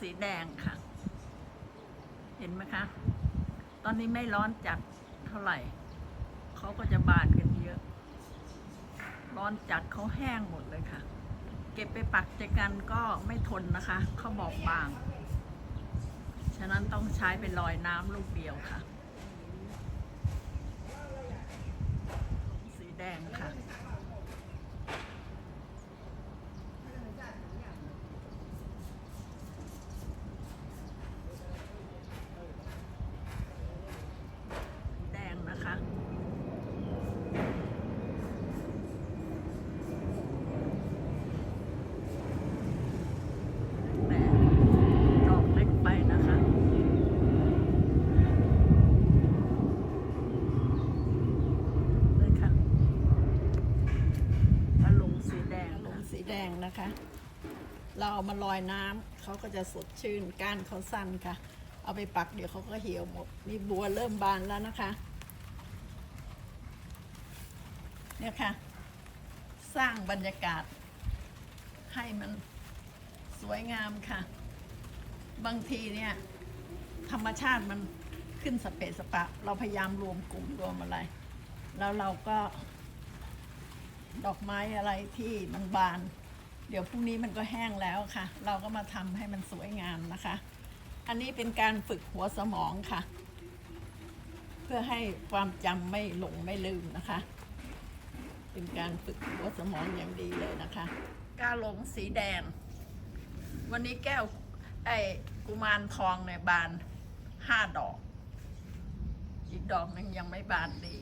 สีแดงค่ะ เห็นไหมคะ ตอนนี้ไม่ร้อนจัดเท่าไหร่ เขาก็จะบานกันเยอะ ร้อนจัดเขาแห้งหมดเลยค่ะ เก็บไปปักจกันก็ไม่ทนนะคะ เขาบอกบาง ฉะนั้นต้องใช้เป็นลอยน้ำลูกเดียวค่ะ สีแดงค่ะ แดงนะคะ แหมดอกเล็กไปนะคะ เลยค่ะกระลุงสีแดงลุง สีแดงนะคะ เราเอามาลอยน้ำเขาก็จะสดชื่นก้านเขาสั้นค่ะ เอาไปปักเดี๋ยวเขาก็เหี่ยวหมดนี่บัวเริ่มบานแล้วนะคะ เนี่ยค่ะ สร้างบรรยากาศ ให้มันสวยงามค่ะ บางทีเนี่ย ธรรมชาติมันขึ้นสเปะสปะ เราพยายามรวมกลุ่มรวมอะไร แล้วเราก็ ดอกไม้อะไรที่มันบาน เดี๋ยวพรุ่งนี้มันก็แห้งแล้วค่ะ เราก็มาทำให้มันสวยงามนะคะ อันนี้เป็นการฝึกหัวสมองค่ะ เพื่อให้ความจำไม่หลงไม่ลืมนะคะ เป็นการฝึกหัวสมองอย่างดีเลยนะคะกาหลงสีแดง วันนี้แก้วไอ้กุมารทองเนี่ยบานห้าดอก อีกดอกหนึงยังไม่บานดี